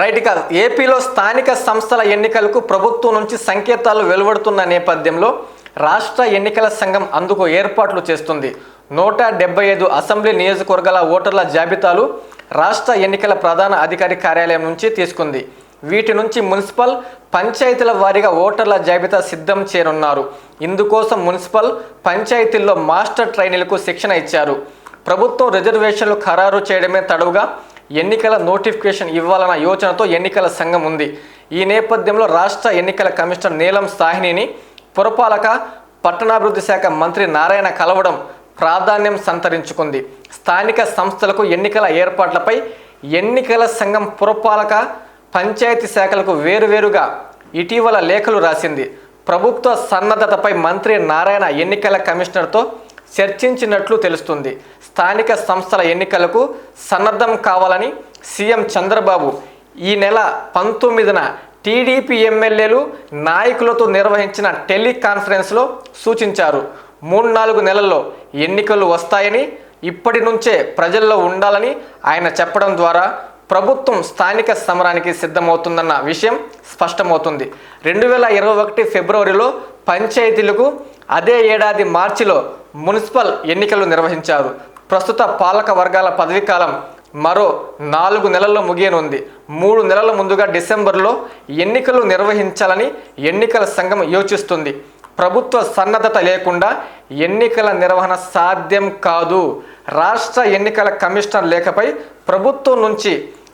Right ఇక ఏపీలో స్థానిక సంస్థల ఎన్నికలకు ప్రభుత్వం నుంచి సంకేతాలు వెలువడుతున్న నేపథ్యంలో రాష్ట్ర ఎన్నికల సంఘం అందుకు ఏర్పాట్లు చేస్తుంది. నూట డెబ్బై ఐదు అసెంబ్లీ నియోజకవర్గాల ఓటర్ల జాబితాలు రాష్ట్ర ఎన్నికల ప్రధాన అధికారి కార్యాలయం నుంచి తీసుకుంది. వీటి నుంచి మున్సిపల్ పంచాయతీల వారీగా ఓటర్ల జాబితా సిద్ధం చేయనున్నారు. ఇందుకోసం మున్సిపల్ పంచాయతీల్లో మాస్టర్ ట్రైనీలకు శిక్షణ ఇచ్చారు. ప్రభుత్వం రిజర్వేషన్లు ఖరారు చేయడమే తడవుగా ఎన్నికల నోటిఫికేషన్ ఇవ్వాలన్న యోచనతో ఎన్నికల సంఘం ఉంది. ఈ నేపథ్యంలో రాష్ట్ర ఎన్నికల కమిషనర్ నీలం సాహినిని పురపాలక పట్టణాభివృద్ధి శాఖ మంత్రి నారాయణ కలవడం ప్రాధాన్యం సంతరించుకుంది. స్థానిక సంస్థలకు ఎన్నికల ఏర్పాట్లపై ఎన్నికల సంఘం పురపాలక పంచాయతీ శాఖలకు వేరువేరుగా ఇటీవల లేఖలు రాసింది. ప్రభుత్వ సన్నద్ధతపై మంత్రి నారాయణ ఎన్నికల కమిషనర్తో చర్చించినట్లు తెలుస్తుంది. స్థానిక సంస్థల ఎన్నికలకు సన్నద్ధం కావాలని సీఎం చంద్రబాబు ఈ నెల పంతొమ్మిదిన టీడీపీ ఎమ్మెల్యేలు నాయకులతో నిర్వహించిన టెలికాన్ఫరెన్స్లో సూచించారు. మూడు నాలుగు నెలల్లో ఎన్నికలు వస్తాయని ఇప్పటి నుంచే ప్రజల్లో ఉండాలని ఆయన చెప్పడం ద్వారా ప్రభుత్వం స్థానిక సమరానికి సిద్ధమవుతుందన్న విషయం స్పష్టమవుతుంది. రెండు వేల ఇరవై ఒకటి ఫిబ్రవరిలో పంచాయతీలకు అదే ఏడాది మార్చిలో మున్సిపల్ ఎన్నికలు నిర్వహించారు. ప్రస్తుత పాలక వర్గాల పదవీకాలం మరో నాలుగు నెలల్లో ముగియనుంది. మూడు నెలల ముందుగా డిసెంబర్లో ఎన్నికలు నిర్వహించాలని ఎన్నికల సంఘం యోచిస్తుంది. ప్రభుత్వ సన్నద్ధత లేకుండా ఎన్నికల నిర్వహణ సాధ్యం కాదు. రాష్ట్ర ఎన్నికల కమిషనర్ లేఖపై ప్రభుత్వం నుంచి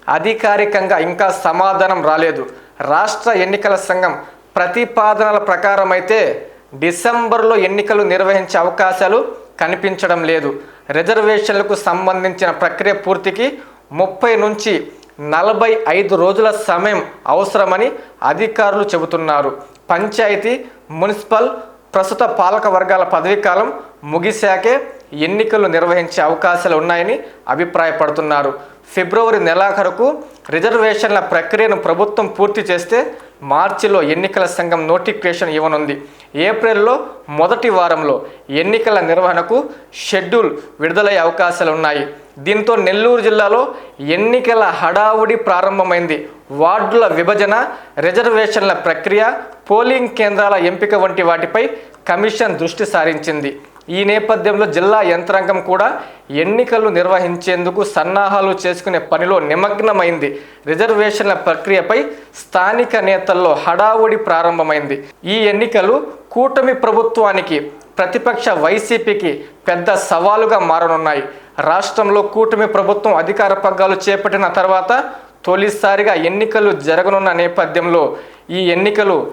అధికారికంగా ఇంకా సమాధానం రాలేదు. రాష్ట్ర ఎన్నికల సంఘం ప్రతిపాదనల ప్రకారం అయితే డిసెంబర్లో ఎన్నికలు నిర్వహించే అవకాశాలు కనిపించడం లేదు. రిజర్వేషన్లకు సంబంధించిన ప్రక్రియ పూర్తికి ముప్పై నుంచి నలభై ఐదు రోజుల సమయం అవసరమని అధికారులు చెబుతున్నారు. పంచాయతీ మున్సిపల్ ప్రస్తుత పాలక వర్గాల పదవీకాలం ముగిశాకే ఎన్నికలు నిర్వహించే అవకాశాలు ఉన్నాయని అభిప్రాయపడుతున్నారు. ఫిబ్రవరి నెలాఖరుకు రిజర్వేషన్ల ప్రక్రియను ప్రభుత్వం పూర్తి చేస్తే మార్చిలో ఎన్నికల సంఘం నోటిఫికేషన్ ఇవ్వనుంది. ఏప్రిల్లో మొదటి వారంలో ఎన్నికల నిర్వహణకు షెడ్యూల్ విడుదలయ్యే అవకాశాలు ఉన్నాయి దీంతో నెల్లూరు జిల్లాలో ఎన్నికల హడావుడి ప్రారంభమైంది. వార్డుల విభజన రిజర్వేషన్ల ప్రక్రియ పోలింగ్ కేంద్రాల ఎంపిక వంటి వాటిపై కమిషన్ దృష్టి సారించింది. ఈ నేపథ్యంలో జిల్లా యంత్రాంగం కూడా ఎన్నికలు నిర్వహించేందుకు సన్నాహాలు చేసుకునే పనిలో నిమగ్నమైంది. రిజర్వేషన్ల ప్రక్రియపై స్థానిక నేతల్లో హడావుడి ప్రారంభమైంది. ఈ ఎన్నికలు కూటమి ప్రభుత్వానికి ప్రతిపక్ష వైసీపీకి పెద్ద సవాలుగా మారనున్నాయి. రాష్ట్రంలో కూటమి ప్రభుత్వం అధికార పగ్గాలు చేపట్టిన తర్వాత తొలిసారిగా ఎన్నికలు జరగనున్న నేపథ్యంలో ఈ ఎన్నికలు